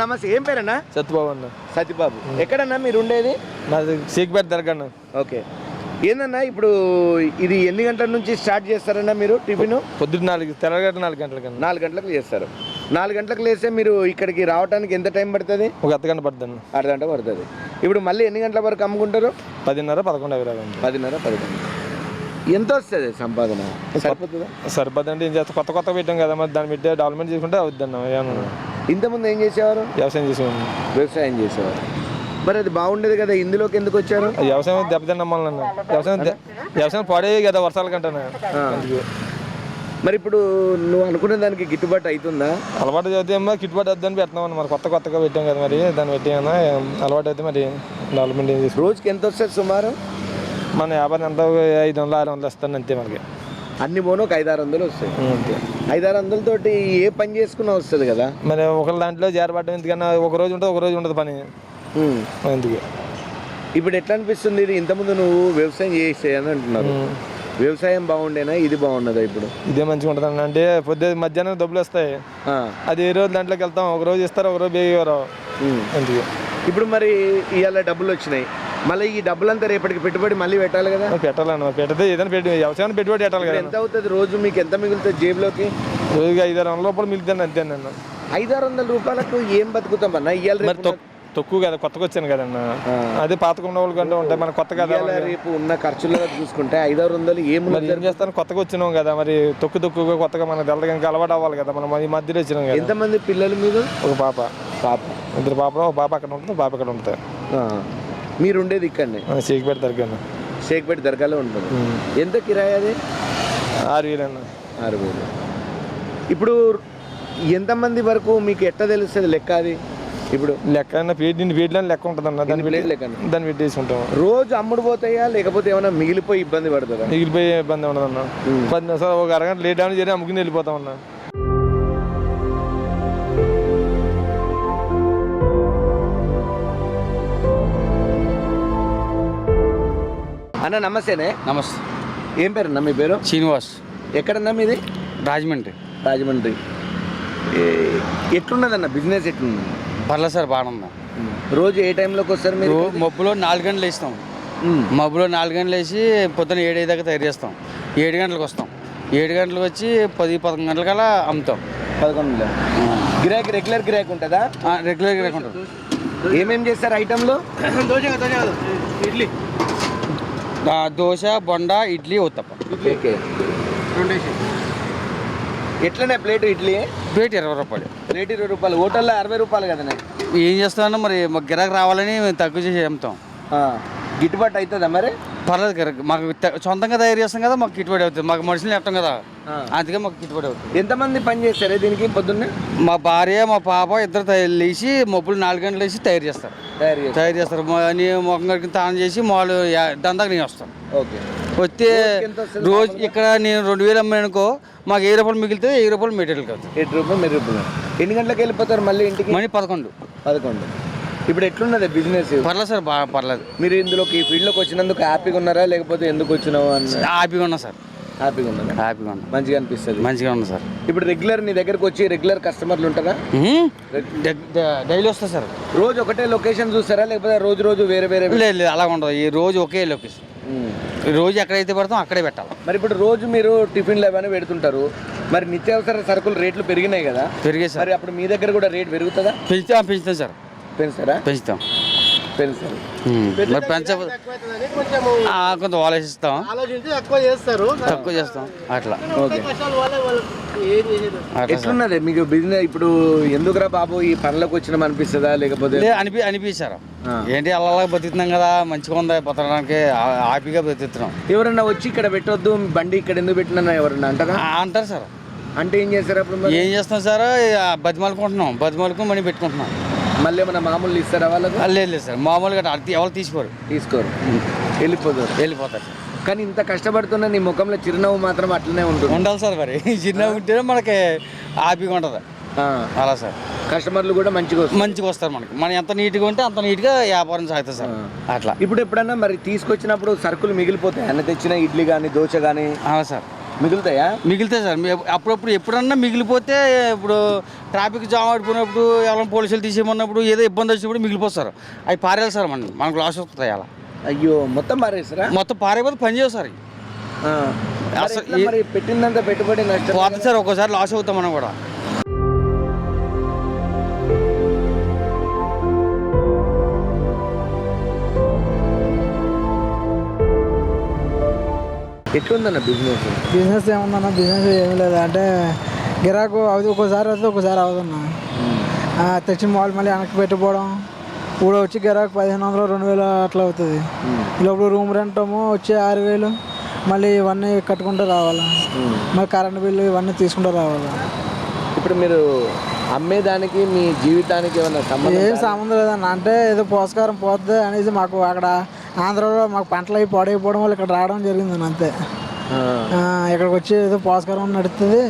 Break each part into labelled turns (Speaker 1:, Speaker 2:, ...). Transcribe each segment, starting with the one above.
Speaker 1: నమస్తే ఏం పేరన్నా?
Speaker 2: సత్యబాబు అన్న.
Speaker 1: సత్యబాబు. ఎక్కడన్నా మీరు ఉండేది?
Speaker 2: నాది సీక్పేట దరగన్న
Speaker 1: ఓకే. ఏందన్నా ఇప్పుడు ఇది ఎన్ని గంటల నుంచి స్టార్ట్ చేస్తారన్నా మీరు టిఫిన్?
Speaker 2: పొద్దున్న నాలుగు తెల్లగట్ట నాలుగు గంటలకన్నా
Speaker 1: నాలుగు గంటలకు చేస్తారు. నాలుగు గంటలకు లేస్తే మీరు ఇక్కడికి రావడానికి ఎంత టైం పడుతుంది?
Speaker 2: ఒక అర్ధ గంట పడుతుంది
Speaker 1: అర్ధగంట పడుతుంది. ఇప్పుడు మళ్ళీ ఎన్ని గంటల వరకు అమ్ముకుంటారు?
Speaker 2: పదిన్నర పదకొండు అవి రావండి
Speaker 1: పదిన్నర పదకొండు. ఎంత వస్తుంది సంపాదన? సరిపోతుందా?
Speaker 2: సరిపోద్ది అంటే ఏం చేస్తాం? కొత్త కొత్త పెట్టాం కదా మరి దాన్ని పెట్టి డెవలప్మెంట్ చేసుకుంటే అవుద్ది అన్న ఏమన్నా.
Speaker 1: ఇంతకుముందు ఏం చేసేవారు?
Speaker 2: వ్యవసాయం చేసేవాడిని
Speaker 1: వ్యవసాయం చేసేవారు. మరి అది బాగుండేది కదా ఇందులోకి ఎందుకు వచ్చారు?
Speaker 2: వ్యవసాయం దెబ్బతిన్న వ్యవసాయం వ్యవసాయం పాడే కదా వర్షాల కంటే
Speaker 1: మరి ఇప్పుడు నువ్వు అనుకున్న దానికి గిట్టుబాటు అవుతుందా?
Speaker 2: అలవాటు చదివితే ఏమో కిట్టుబాటు వద్దని పెడుతున్నాం అన్న మరి కొత్త కొత్తగా పెట్టాం కదా మరి దాన్ని పెట్టి ఏమన్నా అలవాటు అయితే మరి డెవలప్మెంట్ ఏం
Speaker 1: రోజుకి ఎంత వస్తుంది సుమారు?
Speaker 2: మన వ్యాపారం ఎంత ఐదు వందలు ఆరు వందలు వస్తుంది అంతే మనకి.
Speaker 1: అన్ని పోను ఒక ఐదారు వందలు వస్తాయి. ఐదారు వందలతోటి ఏ పని చేసుకున్నా వస్తుంది కదా.
Speaker 2: మరి ఒకళ్ళ దాంట్లో చేరబడ్డం ఎందుకన్నా ఒక రోజు ఉంటుంది ఒక రోజు ఉండదు పని. ఎందుకు
Speaker 1: ఇప్పుడు ఎట్లా అనిపిస్తుంది ఇది? ఇంతకుముందు నువ్వు వ్యవసాయం చేసేయని అంటున్నారు. వ్యవసాయం బాగుండేనా? ఇది బాగున్నదా ఇప్పుడు?
Speaker 2: ఇదే మంచిగా ఉంటుంది అన్న. అంటే పొద్దు మధ్యాహ్నం డబ్బులు వస్తాయి. అది ఏ రోజు దాంట్లోకి వెళ్తాం? ఒక రోజు ఇస్తారు ఒక రోజు. ఎందుకు
Speaker 1: ఇప్పుడు మరి ఇవాళ డబ్బులు వచ్చినాయి. మళ్ళీ ఈ డబ్బులంతా రేపటికి పెట్టుబడి మళ్ళీ పెట్టాలి కదా?
Speaker 2: పెట్టాలన్న పెడితే ఏదైనా పెట్టి వ్యవసాయం పెట్టుబడి పెట్టాలి కదా
Speaker 1: ఎంత అవుతుంది రోజు? మీకు ఎంత మిగులుతుంది జేబులోకి?
Speaker 2: రోజుకి ఐదు ఆరు వందల రూపాయలు మిగులుతాను అంతే నన్ను
Speaker 1: ఐదారు వందల రూపాయలకు ఏం బతుకుతాం అన్న? ఇవాళ
Speaker 2: తక్కువ కదా కొత్తగా వచ్చాను కదన్న అదే పాతకుండా వాళ్ళు కంటే ఉంటాయి మన కొత్త కదా
Speaker 1: రేపు ఉన్న ఖర్చులుగా చూసుకుంటే ఐదారు వందలు
Speaker 2: మరి
Speaker 1: ఏమున్నది
Speaker 2: ఏం చేస్తాను? కొత్తగా వచ్చినాం కదా మరి తొక్కు తొక్కుగా కొత్తగా మనకు తెల్లగా ఇంకా అలవాటు అవ్వాలి కదా మనం ఈ మధ్యలో వచ్చినాం కదా.
Speaker 1: ఎంతమంది పిల్లలు మీరు
Speaker 2: ఒక పాప.
Speaker 1: పాప.
Speaker 2: ఇద్దరు పాపలు ఒక పాప అక్కడ ఉంటుంది పాప ఇక్కడ ఉంటుంది.
Speaker 1: మీరు ఉండేది ఇక్కడనే
Speaker 2: పెడతారు కదా
Speaker 1: షేక్పేట దర్గాలో ఉంటుంది. ఎంత కిరాయి అది?
Speaker 2: ఆరు వేలు అన్న.
Speaker 1: ఆరు వేలు. ఇప్పుడు ఎంతమంది వరకు మీకు ఎట్లా తెలుస్తుంది లెక్క అది? ఇప్పుడు
Speaker 2: లెక్క అన్న ఫీడ్ నిన్ను ఫీడ్లో లెక్క ఉంటుంది అన్న పెట్టి
Speaker 1: లెక్క
Speaker 2: దాన్ని పెట్టి తీసుకుంటాం
Speaker 1: రోజు అమ్ముడు పోతాయా? లేకపోతే ఏమైనా మిగిలిపోయి ఇబ్బంది పడుతుందా?
Speaker 2: మిగిలిపోయే ఇబ్బంది ఉండదు అన్న పది నిమిషాలు ఒక అరగంట లేట్ అని చేరి అమ్ముకుని వెళ్ళిపోతాం అన్న
Speaker 1: అన్న నమస్తేనే.
Speaker 3: నమస్తే.
Speaker 1: ఏం పేరన్నా మీ పేరు?
Speaker 3: శ్రీనివాస్.
Speaker 1: ఎక్కడన్నా మీది?
Speaker 3: రాజమండ్రి.
Speaker 1: రాజమండ్రి. ఏ- ఎట్లున్నదన్న బిజినెస్ ఎట్లున్నది
Speaker 3: పర్లేదు సార్ బాగానే ఉందా
Speaker 1: రోజు ఏ టైంలోకి వస్తారు మీరు?
Speaker 3: మబ్బులో నాలుగు గంటలు వేస్తాం
Speaker 1: ఉమ్.
Speaker 3: మబ్బులో నాలుగు గంటలు వేసి పొద్దున ఏడు ఐదు దాకా తయారు చేస్తాం. ఏడు గంటలకు వస్తాం. ఏడు గంటలకు వచ్చి పది పదకొండు గంటలకల్లా అమ్ముతాం.
Speaker 1: పదకొండులో గిరాకీ రెగ్యులర్ గిరాకీ ఉంటుందా?
Speaker 3: ఆ, రెగ్యులర్గా లేకుంటాం
Speaker 1: ఏమేం చేస్తారు ఐటెంలో?
Speaker 3: ఇడ్లీ. దోశ బొండ ఇడ్లీ ఉత్తప్ప.
Speaker 1: ఓకే. ఎట్లనే ప్లేట్ ఇడ్లీ?
Speaker 3: ప్లేట్ ఇరవై రూపాయలు.
Speaker 1: ప్లేట్ ఇరవై రూపాయలు. హోటల్లో అరవై రూపాయలు కదనే?
Speaker 3: ఏం చేస్తామన్నా మరి? మాకు గిరాకు రావాలని మేము తక్కువ చేసి అమ్ముతాం.
Speaker 1: ఆ, గిట్టుబాటు అవుతుందా మరి?
Speaker 3: పర్లేదు గిరాకు మాకు తె- సొంతంగా తయారు చేస్తాం కదా మాకు గిట్టుబడి అవుతుంది. మాకు మనుషులు నెట్టం కదా.
Speaker 1: ఆ.
Speaker 3: అందుకే మాకు గిట్టుబడి అవుతుంది.
Speaker 1: ఎంతమంది పని చేస్తారే దీనికి పొద్దున్నే?
Speaker 3: మా భార్య మా పాప ఇద్దరు తయారు లేచి మబ్బులు నాలుగు గంటలు వేసి తయారు చేస్తారు.
Speaker 1: తయారు చేస్తారు.
Speaker 3: తయారు చేస్తారు. మా- నీ ముఖం కడిగి తాను చేసి మాలు దందాకు నేను వస్తాను.
Speaker 1: ఓకే.
Speaker 3: వస్తే
Speaker 1: రోజుకి ఎంత వస్తుంది
Speaker 3: రోజు ఇక్కడ నేను రెండు వేలు అమ్మానుకో మాకు వెయ్యి రూపాయలు మిగిలితే వెయ్యి రూపాయలు మెటీరియల్ అవుతుంది
Speaker 1: ఎటు రూపాయలు మీరు రూపాయలు. ఎన్ని గంటలకు వెళ్ళిపోతారు మళ్ళీ ఇంటికి?
Speaker 3: మనీ పదకొండు.
Speaker 1: పదకొండు. ఇప్పుడు ఎట్లున్నది బిజినెస్
Speaker 3: పర్లేదు సార్ బాగా పర్లేదు.
Speaker 1: మీరు ఇందులోకి ఈ ఫీల్డ్లోకి వచ్చినందుకు హ్యాపీగా ఉన్నారా? లేకపోతే ఎందుకు వచ్చినావు అని
Speaker 3: హ్యాపీగా ఉన్నా సార్.
Speaker 1: హ్యాపీగా ఉన్నారా?
Speaker 3: హ్యాపీగా ఉన్నా.
Speaker 1: మంచిగా అనిపిస్తుంది.
Speaker 3: మంచిగా ఉన్నా సార్.
Speaker 1: ఇప్పుడు రెగ్యులర్ నీ దగ్గరకు వచ్చి రెగ్యులర్ కస్టమర్లు ఉంటారా?
Speaker 3: డైలీ వస్తా సార్.
Speaker 1: రోజు ఒకటే లొకేషన్ చూస్తారా? లేకపోతే రోజు రోజు వేరే వేరే
Speaker 3: లేదు లేదు అలా ఉండదు. ఈ రోజు ఒకే లొకేషన్ రోజు ఎక్కడైతే పెడతాం అక్కడే పెట్టాలి.
Speaker 1: మరి ఇప్పుడు రోజు మీరు టిఫిన్లు అవన్నీ పెడుతుంటారు. మరి నిత్యావసర సరుకులు రేట్లు పెరిగినాయి కదా.
Speaker 3: పెరిగే సార్.
Speaker 1: మరి అప్పుడు మీ దగ్గర కూడా రేట్ పెరుగుతుందా?
Speaker 3: పెంచుతాం పెంచుతాం సార్.
Speaker 1: పెంచుతారా?
Speaker 3: పెంచుతాం.
Speaker 1: పెంచుతారు.
Speaker 3: మరి పెంచ ఆ, కొంత ఆలోచిస్తాం.
Speaker 4: ఆలోచించి తక్కువ చేస్తారు.
Speaker 3: తక్కువ చేస్తాం. అట్లా.
Speaker 1: ఓకే.
Speaker 4: కష్టాలు వాళ్ళే వాళ్ళకి ఏం చేసేది
Speaker 3: అట్లా సార్.
Speaker 1: ఎట్లున్నది? మీకు బిజినెస్ ఇప్పుడు ఎందుకురా బాబు ఈ పనులకు వచ్చినాం అనిపిస్తుందా లేకపోతే
Speaker 3: లే, అనిపి అనిపించారు
Speaker 1: ఆ.
Speaker 3: ఏంటి అలా అలా బతుకుతున్నాం కదా మంచిగా ఉంది బతకడానికి ఆ- హ్యాపీగా బతుకుతున్నాం.
Speaker 1: ఎవరన్నా వచ్చి ఇక్కడ పెట్టొద్దు మీ బండి ఇక్కడ ఎందుకు పెట్టినా ఎవరన్నా అంటారా?
Speaker 3: ఆ, అంటారు సార్.
Speaker 1: అంటే ఏం చేస్తారు అప్పుడు మరి?
Speaker 3: ఏం చేస్తాం సార్? బతిమాలుకుంటున్నాం. బతిమాలకు మనీ పెట్టుకుంటున్నాం.
Speaker 1: మళ్ళీ ఏమన్నా మామూలు ఇస్తారా వాళ్ళకు?
Speaker 3: లేదు లేదు సార్. మామూలుగా అటు ఎవరు తీసుకోరు.
Speaker 1: తీసుకోరు. వెళ్ళిపోతారు.
Speaker 3: వెళ్ళిపోతారు. సార్
Speaker 1: కానీ ఇంత కష్టపడుతున్న నీ ముఖంలో చిరునవ్వు మాత్రం అట్లనే ఉంటుంది.
Speaker 3: ఉండాలి సార్ మరి. చిన్న ఉంటేనే మనకి హ్యాపీగా ఉంటుంది. అలా సార్.
Speaker 1: కస్టమర్లు కూడా మంచిగా వస్తారు.
Speaker 3: మంచిగా వస్తారు మనకి. మనం ఎంత నీట్గా ఉంటే అంత నీట్గా వ్యాపారం సాగుతుంది సార్. అట్లా.
Speaker 1: ఇప్పుడు ఎప్పుడన్నా మరి తీసుకొచ్చినప్పుడు సరుకులు మిగిలిపోతాయి. అన్న తెచ్చిన ఇడ్లీ కానీ దోశ కానీ
Speaker 3: సార్.
Speaker 1: మిగులుతాయా?
Speaker 3: మిగిలితే సార్. అప్పుడప్పుడు ఎప్పుడన్నా మిగిలిపోతే ఇప్పుడు ట్రాఫిక్ జామ్ ఆడిపోయినప్పుడు ఎవరైనా పోలీసులు తీసేయమన్నప్పుడు ఏదో ఇబ్బంది వచ్చినప్పుడు మిగిలిపోతారు. అవి పారేయాలి సార్ మన మనకు లాస్ వస్తుంది అలా
Speaker 1: అయ్యో మొత్తం మారేసారా
Speaker 3: మొత్తం పారేపోతే పని చేయవు సార్. అసలు
Speaker 1: పెట్టిందంత పెట్టుబడి నష్టం
Speaker 3: పోతుంది సార్ ఒక్కోసారి లాస్ అవుతాం మనం కూడా.
Speaker 1: ఎట్లుందన్న బిజినెస్
Speaker 5: బిజినెస్ ఏముందన్న? బిజినెస్ ఏమి లేదు. అంటే గిరాకు అవుతుంది ఒక్కోసారి అవుతుంది ఒక్కోసారి అవుతుందన్న ఆ, తెచ్చిన మాల్ మళ్ళీ వెనక్కి పెట్టుకోవడం ఇప్పుడు వచ్చి గిరాకు పదిహేను వందలు రెండు వేలు అట్లా అవుతుంది. లోపల రూమ్ రెంట్ ఏమో వచ్చి ఆరు వేలు. మళ్ళీ ఇవన్నీ కట్టుకుంటూ రావాలి? మళ్ళీ కరెంట్ బిల్లు ఇవన్నీ తీసుకుంటూ రావాలి?
Speaker 1: ఇప్పుడు మీరు అమ్మేదానికి మీ జీవితానికి ఏమన్నా సంబంధం
Speaker 5: ఏం సంబంధం లేదన్న. అంటే ఏదో పోషకారం పోతుంది అనేసి మాకు అక్కడ ఆంధ్రాలో మాకు పంటలు అవి పాడైపోవడం వల్ల ఇక్కడ రావడం జరిగిందన్న అంతే. ఇక్కడికి వచ్చి ఏదో పోషకారం నడుస్తుంది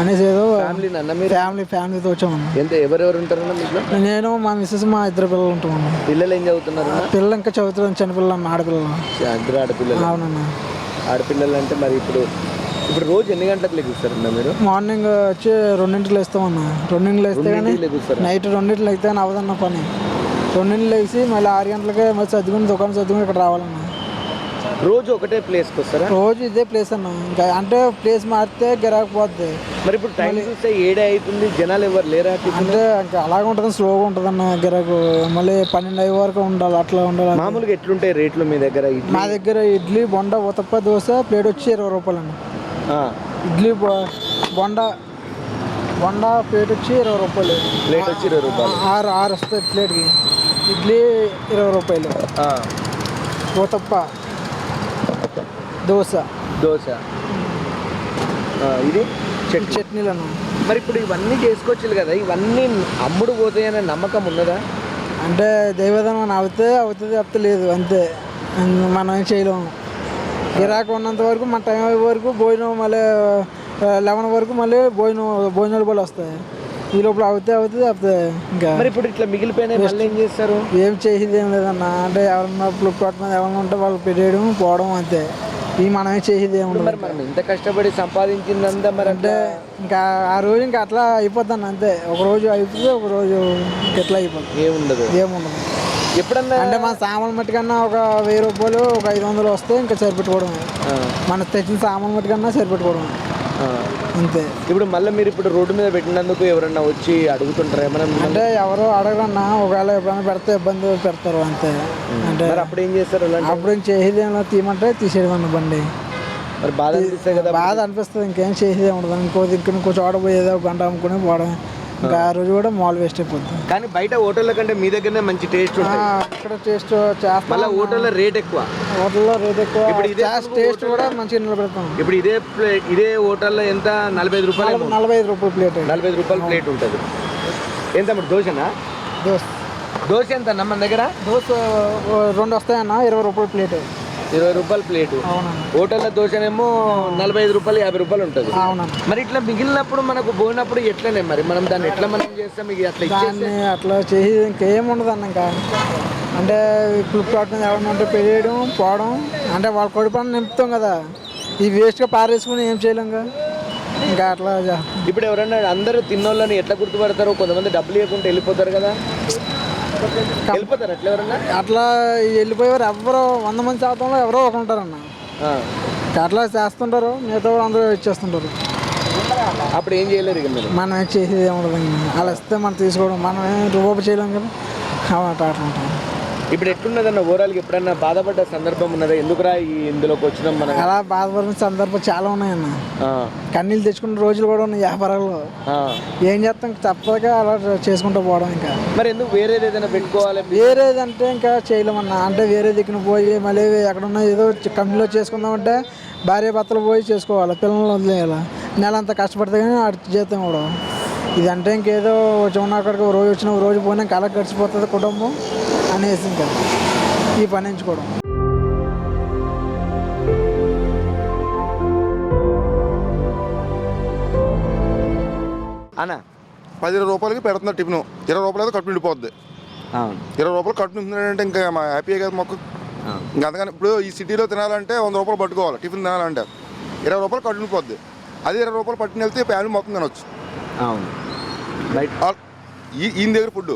Speaker 5: అనేసి ఏదో
Speaker 1: ఫ్యామిలీ
Speaker 5: ఫ్యామిలీ ఫ్యామిలీతో వచ్చామన్న.
Speaker 1: ఎంత ఎవరెవరు ఉంటారన్న
Speaker 5: నేను మా మిస్సెస్ మా ఇద్దరు పిల్లలు ఉంటామన్న.
Speaker 1: పిల్లలు ఏం చదువుతున్నారు
Speaker 5: పిల్లలు ఇంకా చదువుతున్నాం చిన్నపిల్లలు అన్న ఆడపిల్లలు.
Speaker 1: ఇద్దరు ఆడపిల్లలు.
Speaker 5: అవునన్న.
Speaker 1: ఆడపిల్లలు అంటే మరి ఇప్పుడు ఇప్పుడు రోజు ఎన్ని గంటలకు లెగుస్తారన్న మీరు?
Speaker 5: మార్నింగ్ వచ్చి రెండింటికి లేస్తామన్న. రెండింటికి లేస్తే కానీ నైట్ రెండింటికి లేస్తే కానీ అవదన్న పని. రెండింటికి లేచి మళ్ళీ ఆరు గంటలకే మళ్ళీ చదువుకుని దుకాణం చదువుకుని ఇక్కడ రావాలన్న.
Speaker 1: రోజు ఒకటే ప్లేస్కి వస్తారా?
Speaker 5: రోజు ఇదే ప్లేస్ అన్న. ఇంకా అంటే ప్లేస్ మారితే గిరాకు పోద్ది.
Speaker 1: మరి ఇప్పుడు టైం చూస్తే ఏడే అవుతుంది జనాలు ఎవరు లేరా
Speaker 5: అంటే ఇంకా అలాగే ఉంటుంది స్లోగా ఉంటుంది అన్న గిరాకు. మళ్ళీ పన్నెండు అయ్యే వరకు ఉండాలి అట్లా ఉండాలి
Speaker 1: మామూలుగా ఎట్లుంటాయి రేట్లు మీ దగ్గర ఇడ్లీ?
Speaker 5: మా దగ్గర ఇడ్లీ బొండ ఉతప్ప దోశ ప్లేట్ వచ్చి ఇరవై రూపాయలు
Speaker 1: ఆ,
Speaker 5: ఇడ్లీ బొండ బొండ ప్లేట్ వచ్చి ఇరవై రూపాయలు.
Speaker 1: ప్లేట్ వచ్చి ఇరవై రూపాయలు.
Speaker 5: ఆరు ఆరు వస్తాయి ప్లేట్కి. ఇడ్లీ ఇరవై రూపాయలు. ఉతప్ప దోశ.
Speaker 1: దోశ. ఇది చట్నీ.
Speaker 5: చట్నీలు అన్న
Speaker 1: మరి ఇప్పుడు ఇవన్నీ చేసుకోవచ్చు కదా ఇవన్నీ అమ్ముడు పోతాయనే నమ్మకం ఉన్నదా?
Speaker 5: అంటే దైవదనం అవుతే అవుతుంది అవుతే లేదు అంతే. అన్- మనం ఏం చేయలేము. గిరాకు ఉన్నంత వరకు మన టైం అయ్యే వరకు భోజనం మళ్ళీ లెవెన్ వరకు మళ్ళీ భోజనం భోజనాలు కూడా వస్తాయి. ఈ లోపల అవుతే అవుతుంది అవుతుంది ఇంకా.
Speaker 1: మరి ఇప్పుడు ఇట్లా మిగిలిపోయినాయి మళ్ళీ ఏం చేస్తారు?
Speaker 5: ఏం చేసేది ఏం లేదన్న. అంటే ఎవరన్నా ఫ్లిప్కార్ట్ మీద ఎవరన్నా ఉంటే వాళ్ళు పెట్టేయడం పోవడం అంతే. ఈ మనమే చేసేది
Speaker 1: మరి మనం ఇంత కష్టపడి సంపాదించిందంతా మరి అంటే
Speaker 5: ఇంకా ఆ రోజు ఇంకా అట్లా అయిపోతాను అంతే. ఒక రోజు అయిపోతే ఒక రోజు ఎట్లా అయిపోతుంది
Speaker 1: ఏముండదు.
Speaker 5: ఏముండదు.
Speaker 1: ఎప్పుడన్నా
Speaker 5: అంటే మన సామాన్ మట్టుకన్నా ఒక వెయ్యి రూపాయలు ఒక ఐదు వందలు వస్తే ఇంకా సరిపెట్టుకోవడం
Speaker 1: ఆ,
Speaker 5: మన తెచ్చిన సామాన్ మట్టుకన్నా సరిపెట్టుకోవడం
Speaker 1: ఆ.
Speaker 5: అంతే.
Speaker 1: ఇప్పుడు మళ్ళీ మీరు ఇప్పుడు రోడ్డు మీద పెట్టినందుకు ఎవరన్నా వచ్చి అడుగుతుంటారా? ఏమన్నా
Speaker 5: అంటే ఎవరు అడగరన్నా ఒకవేళ ఎప్పుడైనా పెడితే ఇబ్బంది పెడతారు అంతే. అంటే
Speaker 1: మరి అప్పుడు ఏం చేస్తారు అలాంటి
Speaker 5: అప్పుడు ఏం చేసేది ఏమన్నా తీయమంటే తీసేయడం బండి.
Speaker 1: మరి బాధ అనిపిస్తాయి కదా
Speaker 5: బాధ అనిపిస్తుంది ఇంకేం చేసేది ఉండదు. ఇంకో ఇంకో ఇంకో చోట పోయేదో ఒక గంట అమ్ముకుని పోవడం. ఇంకా ఆ రోజు కూడా మాల్ వేస్ట్ అయిపోతుంది
Speaker 1: కానీ బయట హోటళ్ళ కంటే మీ దగ్గరనే మంచి టేస్ట్
Speaker 5: ఆ,
Speaker 1: ఉంటుంది.
Speaker 5: ఇక్కడ టేస్ట్ చేస్తాం.
Speaker 1: మళ్ళీ హోటల్లో రేట్ ఎక్కువ.
Speaker 5: హోటల్లో రేట్ ఎక్కువ.
Speaker 1: ఇప్పుడు ఇదే
Speaker 5: టేస్ట్ కూడా మంచిగా నిలబెడతాం.
Speaker 1: ఇప్పుడు ఇదే ప్లే- ఇదే హోటల్లో ఎంత? నలభై ఐదు రూపాయలు
Speaker 5: నలభై- నలభై ఐదు రూపాయలు ప్లేట్
Speaker 1: నలభై ఐదు రూపాయలు ప్లేట్ ఉంటుంది. ఎంత మరి దోశనా?
Speaker 5: దోశ.
Speaker 1: దోశ ఎంత అన్న మన దగ్గర?
Speaker 5: దోశ ఓ రెండు వస్తాయన్న ఇరవై రూపాయలు ప్లేట్
Speaker 1: ఇరవై రూపాయలు ప్లేట్. హోటల్లో దోశనేమో నలభై ఐదు రూపాయలు యాభై రూపాయలు ఉంటుంది. మరి ఇట్లా మిగిలినప్పుడు మనకు పోయినప్పుడు ఎట్లనే మరి? మనం దాన్ని ఎట్లా మనం చేస్తాం? మీకు అట్లా
Speaker 5: దాన్ని అట్లా చేసి ఇంకేం ఉండదు అన్న ఇంకా. అంటే ఫ్లిప్కార్ట్ మీద ఎవరైనా ఉంటే పెరియడం పోవడం అంటే వాళ్ళ కొడి పని నింపుతాం కదా. ఈ వేస్ట్గా పారేసుకుని ఏం చేయలేంగా ఇంకా అట్లా.
Speaker 1: ఇప్పుడు ఎవరన్నా అందరూ తిన్నోళ్ళని ఎట్లా గుర్తుపడతారు? కొంతమంది డబ్బులు ఇవ్వకుండా వెళ్ళిపోతారు కదా. అట్లా
Speaker 5: వెళ్ళిపోయేవారు ఎవరో వంద మంది శాతంలో ఎవరో ఒక ఉంటారన్న. అట్లా చేస్తుంటారు మిగతా అందరూ ఇచ్చేస్తుంటారు
Speaker 1: అప్పుడు ఏం చేయలేరు
Speaker 5: మనం ఏం చేసేది ఏముండదు ఇంకా. అలా ఇస్తే మనం తీసుకోవడం మనం ఏం రూపాయి చేయలేం కదా. అట్లా అట్లా ఉంటాం
Speaker 1: ఇప్పుడు ఎట్లున్నదన్న ఓవరాల్గా ఎప్పుడన్నా బాధపడ్డ సందర్భం ఉన్నదా? ఎందుకురా ఈ ఇందులోకి వచ్చినాం మనం?
Speaker 5: అలా బాధపడిన సందర్భాలు చాలా ఉన్నాయన్న. కన్నీళ్ళు తెచ్చుకున్న రోజులు కూడా ఉన్నాయి వ్యాపారాల్లో. ఏం చేస్తాం? తప్పక అలా చేసుకుంటూ పోవడం ఇంకా.
Speaker 1: మరి ఎందుకు వేరేది ఏదైనా పెట్టుకోవాలి?
Speaker 5: వేరేదంటే ఇంకా చేయలేమన్నా. అంటే వేరే దిక్కున పోయి మళ్ళీ ఎక్కడున్నా ఏదో కంపెనీలో చేసుకుందామంటే భార్య భర్తలు పోయి చేసుకోవాలి. పిల్లల్ని వదిలేయాలి? నెల అంతా కష్టపడితే కానీ అటు జీతం కూడా. ఇదంటే ఇంకేదో ఉన్న అక్కడికి ఒక రోజు వచ్చిన ఒక రోజు పోయినా కళ గడిచిపోతుంది కుటుంబం అనేసి ఇంకా ఈ పని ఎంచుకోవడం.
Speaker 1: అన్న.
Speaker 6: పది ఇరవై రూపాయలకి పెడుతున్నారు టిఫిన్. ఇరవై రూపాయలు అయితే కట్టు నిండిపోద్ది.
Speaker 1: అవును.
Speaker 6: ఇరవై రూపాయలు కట్టు నింపుతున్నాడంటే ఇంకా మా హ్యాపీగా కదా మాకు. ఇంకా అందుకని ఇప్పుడు ఈ సిటీలో తినాలంటే వంద రూపాయలు పట్టుకోవాలి. టిఫిన్ తినాలంటే. ఇరవై రూపాయలు కట్టు నిండిపోద్ది. అదే ఇరవై రూపాయలు పట్టుకుని వెళ్తే ఫ్యామిలీ మొత్తం తినొచ్చు.
Speaker 1: అవును.
Speaker 6: ఈ ఈయన దగ్గర ఫుడ్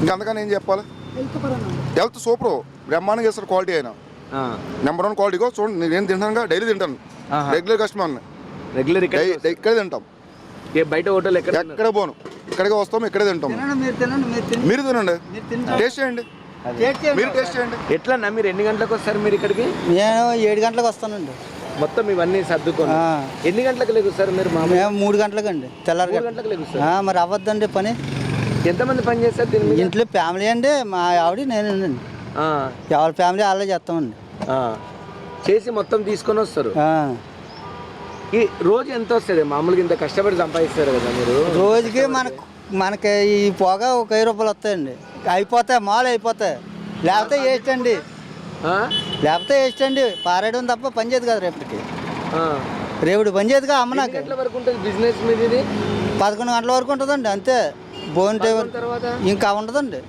Speaker 6: ఇంకా అంతకని ఏం చెప్పాలి? Health super. బ్రహ్మాండంగా చేస్తారు క్వాలిటీ అయినా
Speaker 1: ఆ,
Speaker 6: నెంబర్ వన్ క్వాలిటీగో చూడండి నేను ఏం తింటాను. డైలీ తింటాను. రెగ్యులర్ కస్టమర్ని
Speaker 1: రెగ్యులర్ ఇక్కడ
Speaker 6: తింటాం.
Speaker 1: ఏ బయట హోటల్ ఎక్కడ?
Speaker 6: ఎక్కడ పోను. ఇక్కడికే వస్తాం ఇక్కడే తింటాం.
Speaker 7: మీరు తినండి మీరు తినండి.
Speaker 6: మీరు తినండి.
Speaker 7: మీరు తినండి
Speaker 6: టేస్ట్ చేయండి. మీరు టేస్ట్ చేయండి.
Speaker 1: ఎట్లా మీరు ఎన్ని గంటలకు వస్తారు మీరు ఇక్కడికి?
Speaker 7: నేను ఏడు గంటలకు వస్తానండి.
Speaker 1: మొత్తం ఇవన్నీ సర్దుకొని. ఎన్ని గంటలకు లెగుస్తారు మీరు
Speaker 7: మేము మూడు గంటలకండి తెల్లారి
Speaker 1: మూడు
Speaker 7: గంటల
Speaker 1: గంటలకు లెగుస్తారు
Speaker 7: మరి అవ్వద్దండి పని.
Speaker 1: ఎంతమంది పని చేస్తారు దీని
Speaker 7: ఇంట్లో ఫ్యామిలీ అండి మా ఆవిడ నేనండి ఎవరి ఫ్యామిలీ వాళ్ళే చేస్తామండి.
Speaker 1: చేసి మొత్తం తీసుకొని వస్తారు. ఈ రోజు ఎంత వస్తుంది? మామూలుగా ఇంత కష్టపడి సంపాదిస్తారు కదా మీరు?
Speaker 7: రోజుకి మనకు మనకి ఈ పొగ ఒక వెయ్యి రూపాయలు వస్తాయండి. అయిపోతాయి మాలు అయిపోతాయి. లేకపోతే వేస్ట్ అండి? లేకపోతే వేస్ట్ అండి పారేయడం తప్ప పని చేయదు కదా రేపటికి. రేపుడు పని చేయదుగా అమ్మ నాకు.
Speaker 1: గంటల వరకు ఉంటుంది బిజినెస్ మీద ఇది
Speaker 7: పదకొండు గంటల వరకు ఉంటుందండి అంతే. భోజనం టైం
Speaker 1: తర్వాత?
Speaker 7: ఇంకా ఉండదండి.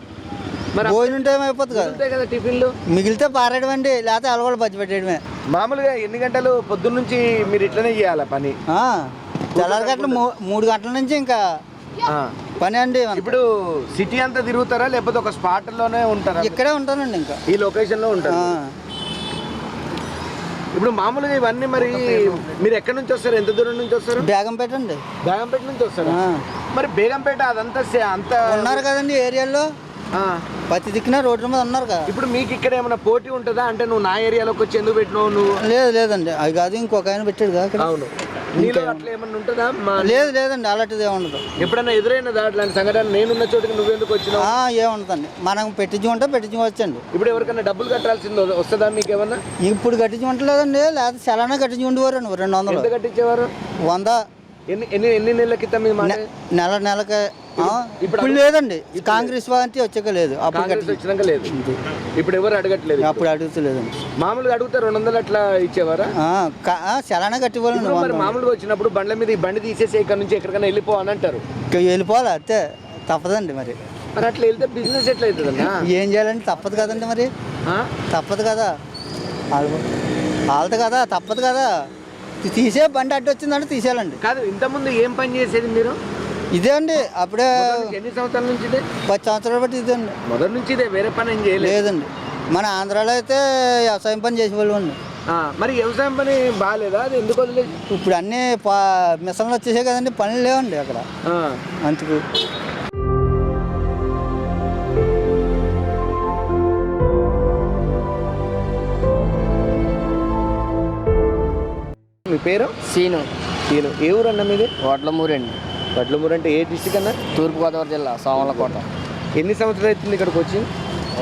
Speaker 7: భోజనం టైం అయిపోతుంది కదా.
Speaker 1: కదా టిఫిన్లు?
Speaker 7: మిగిలితే పారేయడం అండి లేకపోతే అలవాటు బజ్జి పెట్టేయడమే.
Speaker 1: మామూలుగా ఎన్ని గంటలు పొద్దున్న నుంచి మీరు ఇట్లనే చేయాలా పని?
Speaker 7: తెల్లారి గంటలు మూడు గంటల నుంచి ఇంకా. పని అండి.
Speaker 1: ఇప్పుడు సిటీ అంతా తిరుగుతారా? లేకపోతే ఒక స్పాట్లోనే ఉంటారా?
Speaker 7: ఇక్కడే ఉంటానండి ఇంకా.
Speaker 1: ఈ లొకేషన్లో ఉంటారు.
Speaker 7: ఆ.
Speaker 1: ఇప్పుడు మామూలుగా ఇవన్నీ మరి మీరు ఎక్కడి నుంచి వస్తారు? ఎంత దూరం నుంచి వస్తారు?
Speaker 7: బేగం పెట్టండి
Speaker 1: బేగంపేట నుంచి వస్తారు. మరి బేగంపేట అదంతా అంత
Speaker 7: ఉన్నారు కదండి ఏరియాలో. ప్రతి దిక్కున రోడ్డు మీద ఉన్నారు కదా.
Speaker 1: ఇప్పుడు మీకు ఇక్కడ ఏమైనా పోటీ ఉంటుందా? అంటే నువ్వు నా ఏరియాలోకి వచ్చి ఎందుకు పెట్టినావు నువ్వు?
Speaker 7: లేదు లేదండి. అది కాదు ఇంకొక ఆయన పెట్టాడు కదా.
Speaker 1: అవును. నీలో అట్లా ఏమన్నా ఉంటుందా? మా
Speaker 7: లేదు లేదండి అలాంటిది ఏముండదు
Speaker 1: ఎప్పుడైనా ఎదురైనదా అట్లాంటి సంఘటన నేనున్న చోటుకి నువ్వెందుకు వచ్చినావు?
Speaker 7: ఆ, ఏముండదండి మనం పెట్టించుకుంటే పెట్టించుకోవచ్చండి
Speaker 1: ఇప్పుడు ఎవరికైనా డబ్బులు కట్టాల్సింది వస్తుందా మీకు ఏమన్నా
Speaker 7: ఇప్పుడు కట్టించుకుంటలేదండి లేకపోతే సెలవునే కట్టించుకుంటేవారండి రెండు వందలు.
Speaker 1: ఎంత కట్టించేవారు?
Speaker 7: వంద.
Speaker 1: ఎన్ని ఎన్ని ఎన్ని నెలల క్రితం మీ మాట
Speaker 7: నె- నెల నెలకి ఇప్పుడు లేదండి. కాంగ్రెస్ పార్టీ వచ్చాక లేదు. అప్పుడు
Speaker 1: వచ్చినాక లేదు. ఇప్పుడు ఎవరు అడగట్లేదు
Speaker 7: అప్పుడు అడుగుతలేదండి.
Speaker 1: మామూలుగా అడిగితే రెండు వందలు అట్లా ఇచ్చేవారా?
Speaker 7: సెలవునే కట్టివ్వాలండి
Speaker 1: మామూలుగా వచ్చినప్పుడు బండ్ల మీద ఈ బండి తీసేసి ఇక్కడ నుంచి ఎక్కడికైనా వెళ్ళిపో అని అంటారు.
Speaker 7: వెళ్ళిపోవాలి అంతే. తప్పదండి మరి.
Speaker 1: మరి అట్లా వెళ్తే బిజినెస్ ఎట్లా అవుతుందన్నా?
Speaker 7: ఏం చేయాలండి? తప్పదు కదండి మరి? తప్పదు కదా. వాళ్ళు వాళ్ళది కదా తప్పదు కదా. తీసే బండి అడ్డు వచ్చిందంటే తీసేయాలండి.
Speaker 1: కాదు ఇంతకుముందు ఏం పని చేసేది మీరు?
Speaker 7: ఇదే అండి అప్పుడే
Speaker 1: ఎన్ని సంవత్సరాల నుంచి ఇదే?
Speaker 7: పది సంవత్సరాలు బట్టి ఇదే అండి.
Speaker 1: మొదటి నుంచి ఇదే వేరే పని ఏం చేయలేదు?
Speaker 7: లేదండి. మన ఆంధ్రాలో అయితే వ్యవసాయం పని చేసేవాళ్ళు అండి.
Speaker 1: ఆ, మరి వ్యవసాయం పని బాగాలేదా? అది ఎందుకు వదిలేదు
Speaker 7: ఇప్పుడు అన్నీ పా మిషన్లు వచ్చేసాయి కదండి పనులు లేవండి అక్కడ. అందుకు
Speaker 1: మీ పేరు?
Speaker 8: సీను.
Speaker 1: నేను ఏ ఊరు అన్న మీది?
Speaker 8: వడ్లమూరండి.
Speaker 1: వడ్లమూరు అంటే ఏ డిస్టిక్ అన్న?
Speaker 8: తూర్పుగోదావరి జిల్లా సోమలకోట.
Speaker 1: ఎన్ని సంవత్సరాలు అవుతుంది ఇక్కడికి వచ్చి?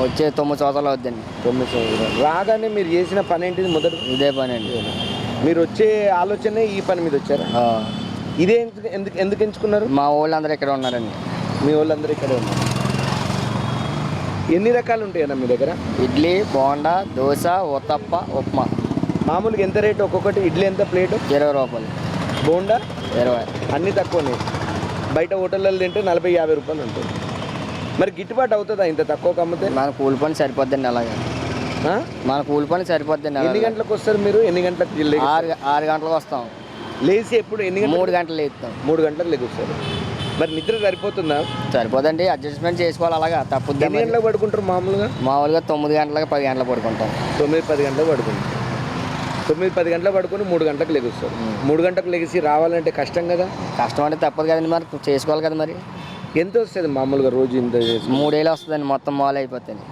Speaker 8: వచ్చే తొమ్మిది సంవత్సరాలు అవుద్దండి.
Speaker 1: తొమ్మిది సంవత్సరాలు. రాగానే మీరు చేసిన పని ఏంటిది మొదటి?
Speaker 8: ఇదే పని అండి.
Speaker 1: మీరు వచ్చే ఆలోచనే ఈ పని మీద వచ్చారా? ఇదే ఎందుకు ఎందుకు ఎందుకు ఎంచుకున్నారు?
Speaker 8: మా ఊళ్ళో అందరూ ఇక్కడ ఉన్నారండి.
Speaker 1: మీ వాళ్ళందరూ ఇక్కడే ఉన్నారు. ఎన్ని రకాలు ఉంటాయన్న మీ దగ్గర?
Speaker 8: ఇడ్లీ బోండా దోశ ఉత్తప్ప ఉప్మా.
Speaker 1: మామూలుగా ఎంత రేటు? ఒక్కొక్కటి ఇడ్లీ ఎంత ప్లేటు?
Speaker 8: ఇరవై రూపాయలు.
Speaker 1: బోండా?
Speaker 8: ఇరవై.
Speaker 1: అన్నీ తక్కువనే. బయట హోటళ్ళలో తింటే నలభై యాభై రూపాయలు ఉంటుంది. మరి గిట్టుబాటు అవుతుందా ఇంత తక్కువకి అమ్మితే
Speaker 8: మన కూలి పని సరిపోద్దండి అలాగే? మన కూలి పని సరిపోద్దండి
Speaker 1: ఎన్ని గంటలకు వస్తారు మీరు? ఎన్ని గంటలకు
Speaker 8: ఆరు ఆరు గంటలకు వస్తాం.
Speaker 1: లేచి ఎప్పుడు ఎన్ని
Speaker 8: మూడు గంటలు లేస్తాం
Speaker 1: మూడు గంటలకు లెగుస్తారు. మరి నిద్ర సరిపోతుందా?
Speaker 8: సరిపోదండి. అడ్జస్ట్మెంట్ చేసుకోవాలి అలాగా. తప్పుద్దా
Speaker 1: ఎన్ని. గంటలకు పడుకుంటారు మామూలుగా?
Speaker 8: మామూలుగా తొమ్మిది గంటలకు పది గంటలకు పడుకుంటాం.
Speaker 1: తొమ్మిది పది గంటలకు పడుకుంటారు. తొమ్మిది పది గంటలకు పడుకొని మూడు గంటలకు లెగుస్తారు. మూడు గంటలకు లెగిసి రావాలంటే కష్టం కదా?
Speaker 8: కష్టం అంటే తప్పదు కదండి మరి చేసుకోవాలి కదా మరి.
Speaker 1: ఎంత వస్తుంది మామూలుగా రోజు ఇంత
Speaker 8: మూడేళ్ళు వస్తుందండి మొత్తం మాల్ అయిపోతుంది.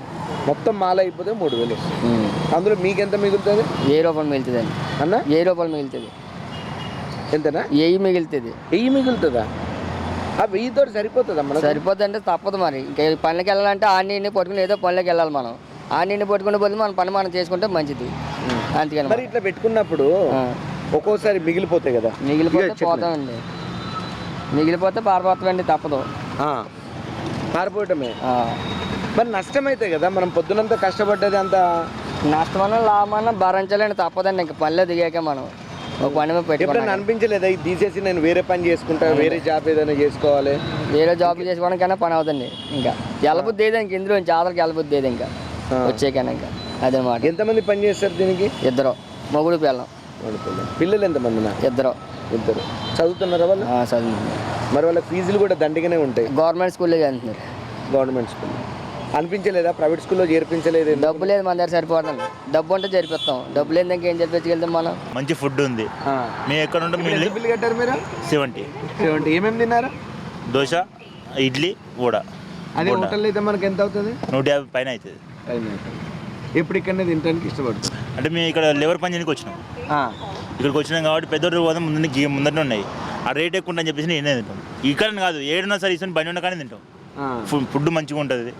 Speaker 1: మొత్తం మాల అయిపోతే మూడు వేలు వస్తుంది. అందులో మీకు ఎంత మిగులుతుంది?
Speaker 8: ఏ రూపాయలు మిగులుతుందండి?
Speaker 1: అన్న?
Speaker 8: ఏ రూపాయలు మిగులుతుంది?
Speaker 1: ఎంతనా?
Speaker 8: ఏయి మిగులుతుంది.
Speaker 1: వెయ్యి మిగులుతుందా? ఆ వెయ్యితో సరిపోతుందా మనకు?
Speaker 8: సరిపోద్ది అంటే తప్పదు మరి. ఇంకా పనులకి వెళ్ళాలంటే ఆ నీటిని పట్టుకుని ఏదో పనులకి వెళ్ళాలి మనం. ఆ నీటిని పట్టుకునే బదులు మన పని మనం చేసుకుంటే మంచిది. అందుకని
Speaker 1: మరి ఇట్లా పెట్టుకున్నప్పుడు. ఒక్కోసారి మిగిలిపోతాయి కదా.
Speaker 8: మిగిలిపోతే
Speaker 1: ఇక.
Speaker 8: పోతామండి మిగిలిపోతే పారిపోతామండి తప్పదు.
Speaker 1: పారిపోవటమే. మరి నష్టం అయితే కదా మనం పొద్దునంతా కష్టపడ్డది అంత?
Speaker 8: నష్టమన్నా లాభమన్నా భరించాలండి తప్పదండి ఇంకా పనిలో దిగాక మనం. ఒక పని
Speaker 1: ఎప్పుడైనా అనిపించలేదా? ఇది తీసేసి నేను వేరే పని చేసుకుంటా వేరే జాబ్ ఏదైనా చేసుకోవాలి?
Speaker 8: వేరే జాబ్ చేసుకోవడానికైనా పని అవుతుంది ఇంకా. వెళ్ళబుద్ధి ఏదో ఇంక ఇందులో జాతరకి వెళ్ళబుద్ధి ఏదో ఇంకా. వచ్చేకైనా ఇంకా. అదనమాట
Speaker 1: ఎంతమంది పని చేస్తారు దీనికి?
Speaker 8: ఇద్దరు. మొగుడు పిల్లం.
Speaker 1: వాడిపల్లి పిల్లలు ఎంతమంది
Speaker 8: ఇద్దరు.
Speaker 1: ఇద్దరు. చదువుతున్నారా వాళ్ళు?
Speaker 8: ఆ, చదువు
Speaker 1: మరి వాళ్ళ ఫీజులు కూడా దండిగానే ఉంటాయి.
Speaker 8: గవర్నమెంట్ స్కూల్లో చదువుతున్నారు
Speaker 1: గవర్నమెంట్ స్కూల్ అనిపించలేదా? ప్రైవేట్ స్కూల్లో చేర్పించలేదు?
Speaker 8: డబ్బు లేదు మన దగ్గర సరిపోతుంది డబ్బు ఉంటే జరిపిస్తాం డబ్బు లేదు ఇంకేం జరిపించగలుగుతాం మనం?
Speaker 9: మంచి ఫుడ్ ఉంది.
Speaker 1: ఆ.
Speaker 9: మేము ఎక్కడ ఉంటే
Speaker 1: బిల్లు కట్టారు మీరు?
Speaker 9: సెవెంటీ.
Speaker 1: సెవెంటీ. ఏమేమి తిన్నారు?
Speaker 9: దోశ ఇడ్లీ వడ.
Speaker 1: అదే
Speaker 9: బోండా.
Speaker 1: హోటల్లో అయితే మనకి ఎంత అవుతుంది?
Speaker 9: నూట యాభై పైన అవుతుంది.
Speaker 1: ఎప్పుడు ఇక్కడనే తినడానికి ఇష్టపడుతుంది
Speaker 9: అంటే మేము ఇక్కడ లేబర్ పని చేయడానికి వచ్చినాం ఇక్కడికి వచ్చినాం కాబట్టి పెద్ద పోదాం ముందు ముందర ఉన్నాయి ఆ రేట్ ఎక్కువ ఉందని చెప్పేసి నేనే తింటాం ఇక్కడ కాదు ఏడున్నా సరే ఇసుకొని బండి ఉన్న కానీ తింటాం ఫుడ్ ఫుడ్ మంచిగా ఉంటుంది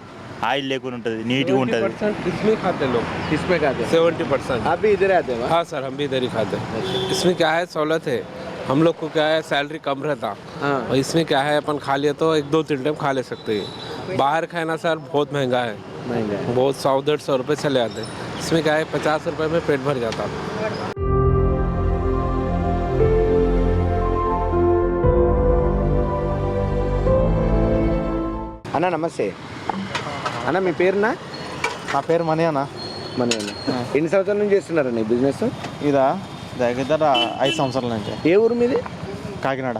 Speaker 9: ఆయిల్ లేకుండా ఉంటుంది నీట్గా ఉంటుంది
Speaker 10: इसमें खाते लोग
Speaker 1: इसमें खाते हैं
Speaker 10: सेवेंटी परसेंट
Speaker 1: आप भी इधर आते हैं
Speaker 10: हाँ सर हम भी इधर ही खाते हैं इसमें क्या है सहूलत है हम लोग को क्या है सैलरी कम रहता
Speaker 1: हाँ।
Speaker 10: और इसमें क्या है अपन खा लिए तो एक दो तीन टाइम खा ले सकते हैं बाहर खाना सर बहुत महंगा है
Speaker 1: महंगा है।
Speaker 10: बहुत सौ डेढ़ सौ रुपये चले आते हैं इसमें क्या है पचास रुपये में पेट भर जाता है
Speaker 1: అన్న నమస్తే అన్న మీ పేరునా
Speaker 11: నా పేరు మనీ అన్న
Speaker 1: మన ఎన్ని సంవత్సరాల నుంచి చేస్తున్నారన్న ఈ బిజినెస్
Speaker 11: ఇదా దగ్గర ఐదు సంవత్సరాల నుంచి
Speaker 1: ఏ ఊరు మీది
Speaker 11: కాకినాడ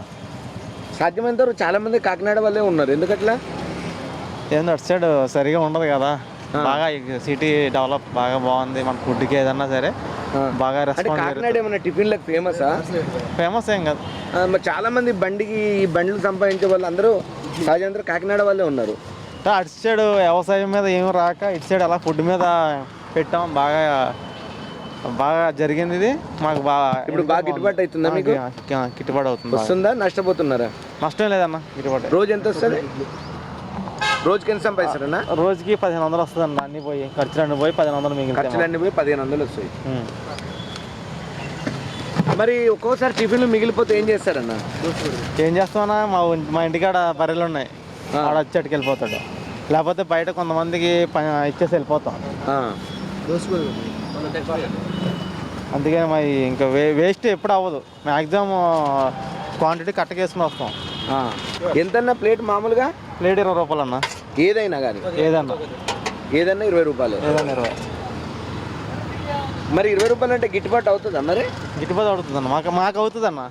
Speaker 1: సాధ్యమైనంత వరకు చాలా మంది కాకినాడ వాళ్ళే ఉన్నారు ఎందుకట్లా
Speaker 11: ఏందో అటు సైడ్ సరిగా ఉండదు కదా. బాగా సిటీ డెవలప్ బాగా బాగుంది. మన ఫుడ్కి ఏదన్నా సరే బాగా
Speaker 1: కాకినాడ ఏమైనా టిఫిన్లకు ఫేమసా
Speaker 11: ఫేమస్ ఏం కాదు.
Speaker 1: మరి చాలా మంది బండికి ఈ బండ్లు సంపాదించే వాళ్ళు అందరూ సహజంగా కాకినాడ వాళ్ళే ఉన్నారు.
Speaker 11: అంటే సైడ్ వ్యవసాయం మీద ఏం రాక ఇటు సైడ్ అలా ఫుడ్ మీద పెట్టాం. బాగా బాగా జరిగింది ఇది. మాకు బాగా
Speaker 1: ఇప్పుడు బాగా గిట్టుబాటు అవుతుందా మీకు?
Speaker 11: గిట్టుబాటు అవుతుంది.
Speaker 1: వస్తుందా? నష్టపోతున్నారా?
Speaker 11: నష్టం లేదన్న గిట్టుబాటు.
Speaker 1: రోజు ఎంత వస్తుంది? రోజుకి ఎంత సంపాదిస్తారన్నా?
Speaker 11: రోజుకి పదిహేను వందలు వస్తుంది అన్న అన్ని పోయి. ఖర్చులు అన్ని పోయి పదిహేను వందలు మిగిలితే
Speaker 1: ఖర్చులన్నీ పోయి పదిహేను వందలు వస్తాయి. మరి ఒక్కోసారి టిఫిన్లు మిగిలిపోతే ఏం చేస్తారన్న?
Speaker 11: ఏం చేస్తామన్నా మా మా ఇంటికాడ బర్రెలు ఉన్నాయి. ఆడ వచ్చేటికి వెళ్ళిపోతాడు లేకపోతే బయట కొంతమందికి ఇచ్చేసి వెళ్ళిపోతాం. అందుకని మరి ఇంకా వే వేస్ట్ ఎప్పుడు అవ్వదు. మ్యాక్సిమం క్వాంటిటీ కట్టకేసుకుని వస్తాం.
Speaker 1: ఎంతన్నా ప్లేట్ మామూలుగా?
Speaker 11: ప్లేట్ ఇరవై రూపాయలు అన్న
Speaker 1: ఏదైనా కానీ.
Speaker 11: ఏదన్నా.
Speaker 1: ఏదన్నా ఇరవై రూపాయలు.
Speaker 11: ఏదన్నా ఇరవై.
Speaker 1: మరి ఇరవై రూపాయలు అంటే గిట్టుబాటు అవుతుందా మరి?
Speaker 11: గిట్టుబాటు అవుతుంది అన్న మాకు మాకు అవుతుంది అన్న.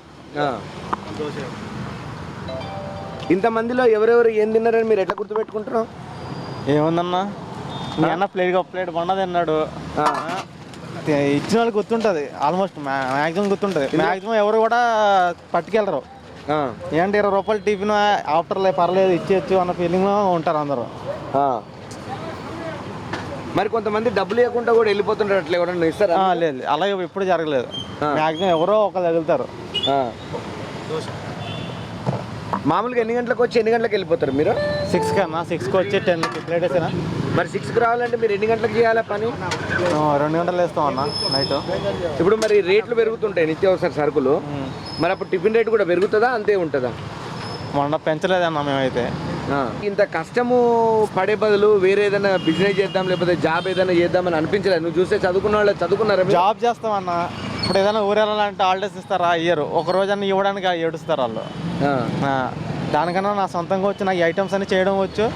Speaker 1: ఇంతమందిలో ఎవరెవరు ఏం తిన్నారని మీరు ఎట్లా గుర్తుపెట్టుకుంటున్నాం
Speaker 11: ఏముందన్నా? మీ అన్న ప్లేట్ ప్లేట్ బండ తిన్నాడు. ఇచ్చిన వాళ్ళు గుర్తుంటుంది. ఆల్మోస్ట్ మ్యాక్సిమం గుర్తుంటుంది. మ్యాక్సిమం ఎవరు కూడా పట్టుకెళ్ళరు.
Speaker 1: ఆ.
Speaker 11: ఏంటి ఇరవై రూపాయలు టిఫిన్ ఆఫ్టర్ పర్లేదు ఇచ్చేయచ్చు అన్న ఫీలింగ్లో ఉంటారు అందరూ.
Speaker 1: మరి కొంతమంది డబ్బులు ఇవ్వకుండా కూడా వెళ్ళిపోతుంటారు అట్లా ఎవరన్నా ఇస్తారా
Speaker 11: లేదు. అలాగే ఎప్పుడు జరగలేదు మ్యాక్సిమం ఎవరో ఒకరు తగులుతారు.
Speaker 1: మామూలుగా ఎన్ని గంటలకు వచ్చి ఎన్ని గంటలకు వెళ్ళిపోతారు మీరు?
Speaker 11: సిక్స్ కన్నా సిక్స్కి వచ్చి టెన్కి ప్లేట్ వేసినా
Speaker 1: మరి సిక్స్కి రావాలంటే మీరు ఎన్ని గంటలకు చేయాలా పని?
Speaker 11: రెండు గంటలు వేస్తాం అన్న నైట్.
Speaker 1: ఇప్పుడు మరి రేట్లు పెరుగుతుంటాయి నిత్యావసర సరుకులు. మరి అప్పుడు టిఫిన్ రేట్ కూడా పెరుగుతుందా? అంతే ఉంటుందా?
Speaker 11: మొన్న పెంచలేదన్న మేమైతే.
Speaker 1: ఇంత కష్టము పడే బదులు వేరే ఏదైనా బిజినెస్ చేద్దాం లేకపోతే జాబ్ ఏదైనా చేద్దామని అనిపించలేదు. నువ్వు చూస్తే చదువుకున్న వాళ్ళు చదువుకున్నారా?
Speaker 11: జాబ్ చేస్తామన్న ఇప్పుడు ఏదైనా ఊరు వెళ్ళాలంటే హాలిడేస్ ఇస్తారా? ఇయ్యరు ఒక రోజన్నా ఇవ్వడానికి? ఏడుస్తారు వాళ్ళు. దానికన్నా నా సొంతంగా వచ్చి నాకు ఐటమ్స్ అన్ని చేయడం వచ్చు.